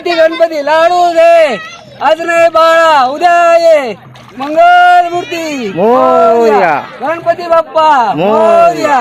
गणपती गणपती लाडू दे आज नाही बाळा उद्या ये मंगल मूर्ती मोरया. गणपती बाप्पा मोरया. मोरया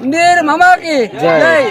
नीर मामा की जय.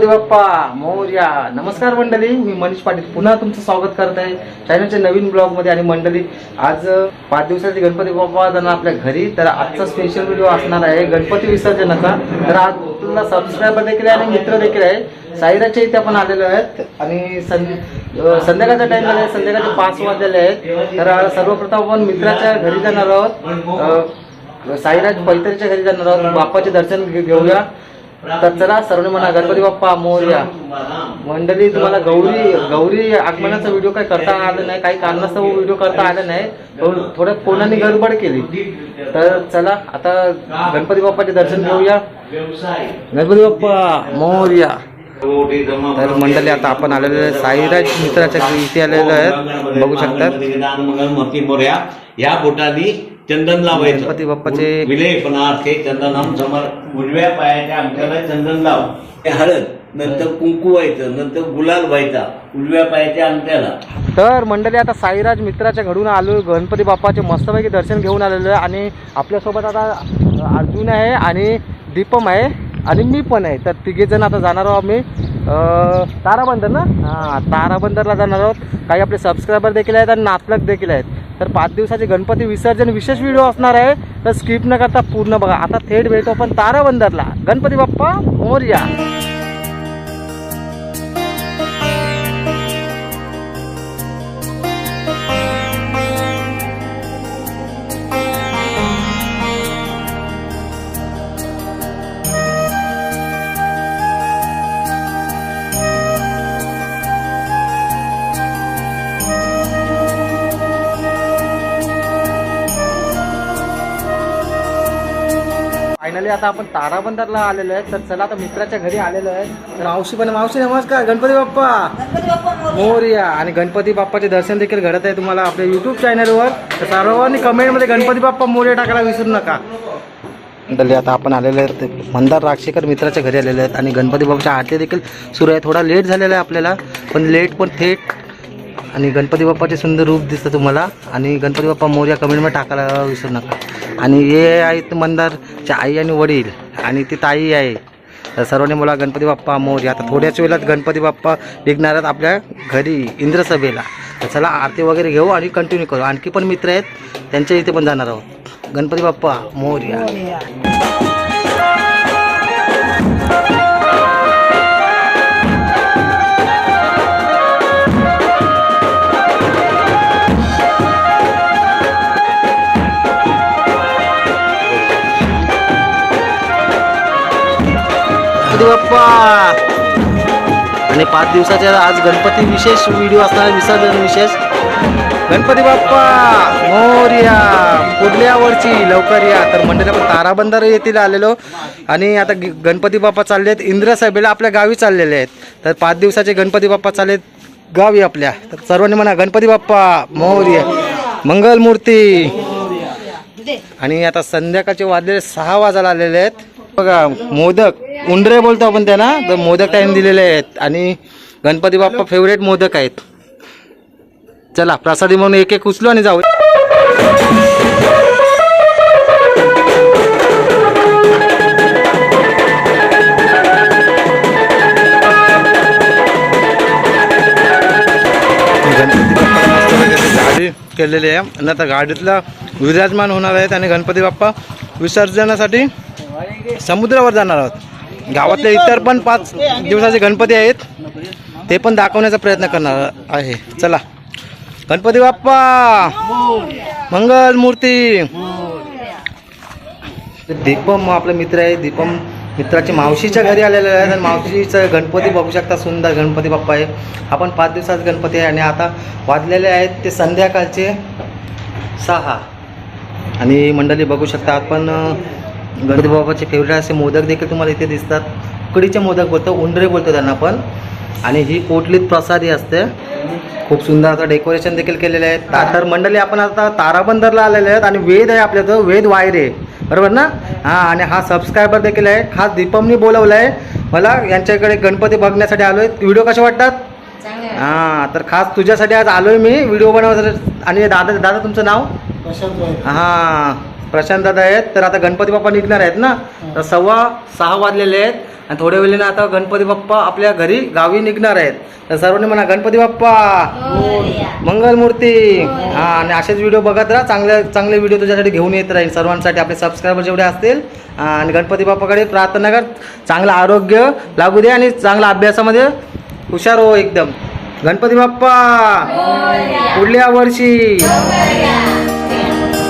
गणपती बाप्पा मोर्या नमस्कार मंडळी. मी मनीष पाटील. पुन्हा तुमचं स्वागत करत आहे चॅनलच्या नवीन ब्लॉगमध्ये आणि मंडळी आज पाच दिवसाचे गणपती बाप्पा जाणार आपल्या घरी. तर आजचा स्पेशल व्हिडिओ असणार आहे गणपती विसर्जनाचा. तर आज तुला सबस्क्रायबर देखील आहे आणि मित्र देखील आहे. साईराच्या इथे आपण आलेलो आहेत. आणि सं संध्याकाळचा टाइम झाला आहे संध्याकाळचे पाच वाजलेले आहेत. तर सर्वप्रथम आपण मित्राच्या घरी जाणार आहोत. साईराज पैतरीच्या घरी जाणार आहोत. बाप्पाचे दर्शन घेऊया. तर चला सर्वांनी म्हणा गणपती बाप्पा मोर्या. मंडळी तुम्हाला गौरी गौरी आगमनाचा व्हिडिओ काही करता आला नाही काही कारणास्तव व्हिडिओ करता आला नाही. थोडं थोड्या कोणाने गडबड केली? तर चला आता गणपती बाप्पाचे दर्शन घेऊया. गणपती बाप्पा मोर्या. तर मंडळी आता आपण आलेलो आहे साईराज मित्राच्या इथे आलेलो आहे. बघू शकतात या बोटाने चंदन लावायचं. गणपती बाप्पाचे- विलेपनार्थे चंदनम समर उजव्या पायाच्या अंगठ्याला चंदन लाव. ते हळद नंतर कुंकू व्हायचं नंतर गुलाल व्हायचा उजव्या पायाच्या अंगठ्याला तर मंडळी आता साईराज मित्राच्या घडून आलो गणपती बाप्पाचे मस्तपैकी दर्शन घेऊन आलेलो आहे आणि आपल्यासोबत आता अर्जुन आहे आणि दीपम आहे आणि मी पण आहे. तर तिघे जण आता जाणार आहोत आम्ही. ताराबंदर ना? हां ताराबंदरला जाणार आहोत. काही आपले सबस्क्रायबर देखील आहेत आणि नातलग देखील आहेत. तर पाच दिवसाचे गणपती विसर्जन विशेष व्हिडिओ असणार आहे. तर स्किप न करता पूर्ण बघा. आता थेट भेटतो आपण ताराबंदरला. गणपती बाप्पा मोर्या. आता आपण ताराबंदरला आलेलो आहे तर चला आता मित्राच्या घरी आलेलो आहे. तर मावशी पण मावशी नमस्कार गणपती बाप्पा. मोरया. आणि गणपती बाप्पाचे दर्शन देखील घडत आहे तुम्हाला आपल्या युट्यूब चॅनलवर तर सर्वांनी कमेंटमध्ये गणपती बाप्पा मोरया टाकायला विसरू नका. मंडळी आता आपण आलेले आहेत मंदार राक्षेकर मित्राच्या घरी आलेले आहेत. आणि गणपती बाप्पाच्या आरती देखील सुरू आहे. थोडा लेट झालेला आहे आपल्याला पण लेट पण थेट. आणि गणपती बाप्पाचे सुंदर रूप दिसतं तुम्हाला. आणि गणपती बाप्पा मोर्या कमेंटमध्ये टाकायला विसरू नका. आणि हे आहेत मंदारच्या आई आणि वडील आणि ती ताई आहे. तर सर्वांनी मला गणपती बाप्पा मोर. आता थोड्याच वेळात गणपती बाप्पा निघणार आहेत आपल्या घरी इंद्रसभेला. तर चला आरती वगैरे घेऊ आणि कंटिन्यू करू. आणखी पण मित्र आहेत त्यांच्या इथे पण जाणार आहोत. गणपती बाप्पा मोर्या गणपती बाप्पा आणि पाच दिवसाच्या आज गणपती विशेष व्हिडिओ असणार विसर्जन विशेष. गणपती बाप्पा मोर्या पुढल्या वर्षी लवकर या. तर मंडळी आपण ताराबंदर येथील आलेलो. आणि आता ग- गणपती बाप्पा चालले आहेत इंद्रसाहेबेला आपल्या गावी चाललेले आहेत. तर पाच दिवसाचे गणपती बाप्पा चालले आहेत गावी आपल्या. तर सर्वांनी म्हणा गणपती बाप्पा मौर्य मंगलमूर्ती. आणि आता संध्याकाळचे वाजलेले सहा वाजायला आलेले आहेत. बघा मोदक. उंडरे बोलतो आपण त्यांना तर मोदक टाइम दिलेले आहेत. आणि गणपती बाप्पा फेवरेट मोदक आहेत. चला प्रसादी म्हणून एक एक उचलू आणि जाऊ गाडी केलेली आहे. आणि आता गाडीतला विराजमान होणार आहेत आणि गणपती बाप्पा विसर्जनासाठी समुद्रावर जाणार आहोत. गावातले इतर पण पाच दिवसाचे गणपती आहेत. ते पण दाखवण्याचा प्रयत्न करणार आहे. चला. गणपती बाप्पा! मंगल मूर्ती दीपम आपला मित्र आहे दीपम. मित्राची मावशीच्या घरी आलेले आहेत आणि मावशीचं गणपती बघू शकता. सुंदर गणपती बाप्पा आहे. आपण पाच दिवसात गणपती आहे. आणि आता वाजलेले आहेत ते संध्याकाळचे सहा. आणि मंडळी बघू शकता आपण अं, गणपती बाबाचे फेवरेट असे मोदक देखील तुम्हाला इथे दिसतात. उकडीचे मोदक बोलतो उंडरे बोलतो त्यांना पण. आणि ही पोटलीत प्रसादी असते. खूप सुंदर आता डेकोरेशन देखील केलेले आहे तर मंडळी आपण आता ताराबंदरला आलेले आहेत आणि वेद आहे आपल्याचं वेद वायरे. बरोबर ना? हां आणि हा सबस्क्रायबर देखील आहे. खास दीपमनी बोलवलं आहे मला यांच्याकडे गणपती बघण्यासाठी आलो आहे व्हिडिओ कसे वाटतात? हां तर खास तुझ्यासाठी आज आलोय मी. व्हिडिओ बनवण्यासाठी आणि दादा दादा तुमचं नाव? हां. प्रशांत दादा आहेत तर आता गणपती बाप्पा निघणार आहेत ना? तर सव्वा सहा वाजलेले आहेत आणि थोड्या वेळेने आता गणपती बाप्पा आपल्या घरी गावी निघणार आहेत. तर सर्वांनी म्हणा गणपती बाप्पा! मंगल मूर्ती! हां. आणि असेच व्हिडिओ बघत राहा. चांगले चांगले व्हिडिओ तुझ्यासाठी घेऊन येत राहील सर्वांसाठी आपले सबस्क्रायबर जेवढे असतील हां, आणि गणपती बाप्पाकडे प्रार्थना कर. चांगलं आरोग्य लागू दे आणि चांगला अभ्यासामध्ये हुशार हो एकदम. गणपती बाप्पा! पुढल्या वर्षी!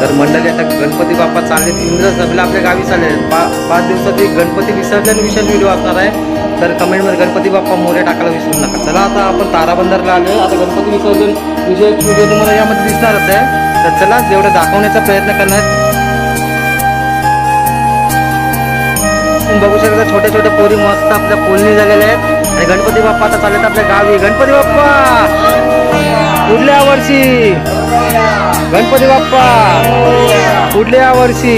तर मंडळी आता गणपती बाप्पा चालले इंद्र सभेला आपल्या गावी चालले आहेत. पा पाच दिवसात एक गणपती विसर्जन विशेष व्हिडिओ असणार आहे. तर कमेंटमध्ये गणपती बाप्पा मोरे टाकायला विसरू नका. चला आता आपण ताराबंदरला आलो आता गणपती विसर्जन विशेष व्हिडिओ तुम्हाला यामध्ये दिसणारच आहे. तर चला जेवढं दाखवण्याचा प्रयत्न करणार बघू शकता छोट्या छोट्या पोरी मस्त आपल्या पोलणी झालेल्या आहेत. आणि गणपती बाप्पा आता चाललेत आपल्या गावी. गणपती बाप्पा! पुढल्या वर्षी! गणपती बाप्पा पुढल्या वर्षी.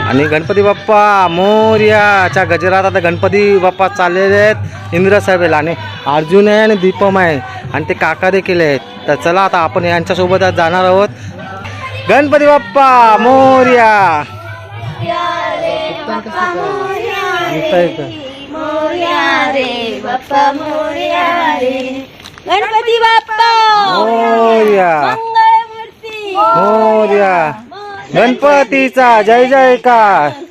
आणि गणपती बाप्पा मोर्याच्या गजरात आता गणपती बाप्पा चाललेले आहेत इंद्रसभेला आणि अर्जुन आहे आणि दीपम आहे. आणि ते काका देखील आहेत. तर चला आता आपण यांच्यासोबत जाणार आहोत. गणपती बाप्पा मोर्या. इथं इथं. मोरया रे बाप्पा. मोरया. रे गणपती बाप्पा मोर्या. मोर्या. गणपतीचा जय जयकार. जय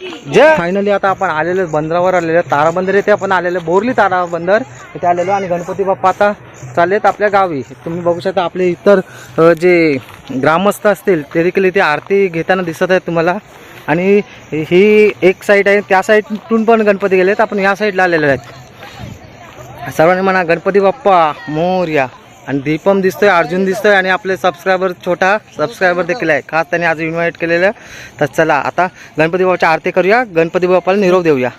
फायनली आता आपण आलेलो बंदरावर आलेलो ताराबंदर येथे आपण आलेलो बोरली ताराबंदर. इथे आलेलो आणि गणपती बाप्पा आता चाललेत आपल्या गावी. तुम्ही बघू शकता आपले इतर जे ग्रामस्थ असतील ते देखील इथे आरती घेताना दिसत आहेत तुम्हाला. आणि ही एक साईड आहे. त्या साईडतून पण गणपती गेलेत. आपण या साईडला आलेले आहेत. सर्वांनी म्हणा गणपती बाप्पा मोर्या. आणि दीपम दिसतोय अर्जुन दिसतोय आणि आपले सबस्क्रायबर छोटा सबस्क्रायबर देखील आहे. खास त्याने आज इन्व्हाइट केलेलं. तर चला आता गणपती बाबाची आरती करूया. गणपती बाप्पाला निरोप देऊया.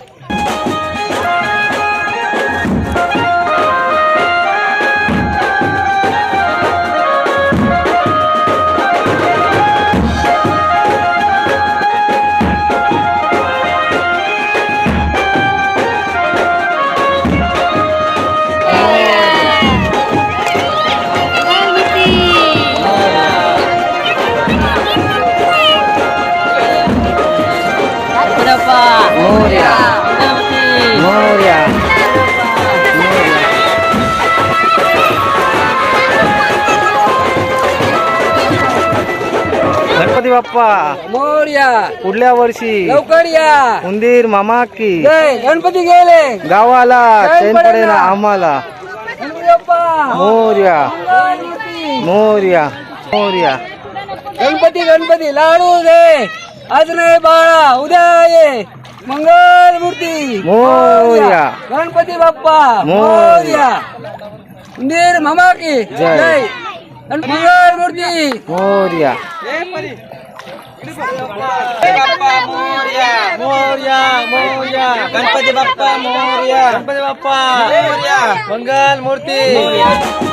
गणपती बाप्पा. मोर्या. पुढल्या वर्षी. लवकर या. उंदीर मामा की. जय गणपती गेले. गावाला चैन चैन पडेना. पडेना आम्हाला. गणपती बाप्पा मोर्या. मोर्या. मोर्या. गणपती गणपती. लाडू दे. आज नाही बाळा उद्या ये. मंगल मूर्ती. मोरया. गणपती बाप्पा. मोरया. मोर्या. उंदीर मामा की. जय. जय. मोर्या. गणपती बाप्पा मोर्या. गणपती बाप्पा. मोर्या. मंगल मूर्ती.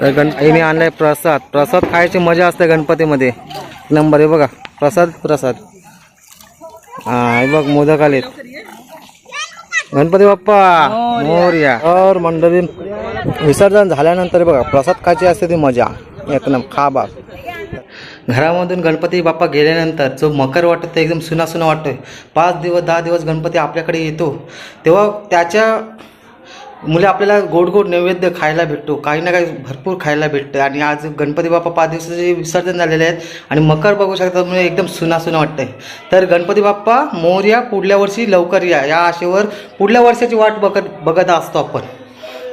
तर गण आणलाय प्रसाद. प्रसाद खायची मजा असते गणपतीमध्ये. नंबर आहे बघा. प्रसाद प्रसाद. हा बघ मोदक आलेत. गणपती बाप्पा मोर्या. और मंडळी विसर्जन झाल्यानंतर बघा प्रसाद खायची असते ती मजा. एकदम खा बाप. घरामधून गणपती बाप्पा गेल्यानंतर जो मकर वाटतो ते एकदम सुनासुना वाटतो पाच दिवस दहा दिवस गणपती आपल्याकडे येतो. तेव्हा त्याच्या मुले आपल्याला गोड गोड नैवेद्य खायला भेटतो. काही ना काही भरपूर खायला भेटतं. आणि आज गणपती बाप्पा पाच दिवसाचे विसर्जन झालेले आहेत. आणि मकर बघू शकता म्हणजे एकदम सुनासुना वाटतं वाटतंय. तर गणपती बाप्पा मोरया पुढल्या वर्षी लवकर या. या आशेवर पुढल्या वर्षाची वाट बघत बघत असतो आपण.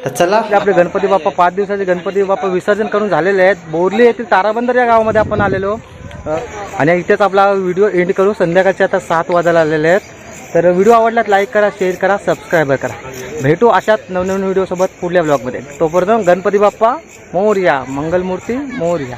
तर चला. आपले गणपती बाप्पा पाच दिवसाचे गणपती बाप्पा विसर्जन करून झालेले आहेत. बोरली येथील ताराबंदर या गावामध्ये आपण आलेलो. आणि इथेच आपला व्हिडिओ एंड करू. संध्याकाळचे आता सात वाजायला आलेले आहेत. तर व्हिडिओ आवडल्यात लाईक करा शेअर करा सबस्क्राईब करा. भेटू अशाच नवनवीन व्हिडिओसोबत पुढल्या ब्लॉगमध्ये. तोपर्यंत गणपती बाप्पा मोरया. मंगलमूर्ती मोरया.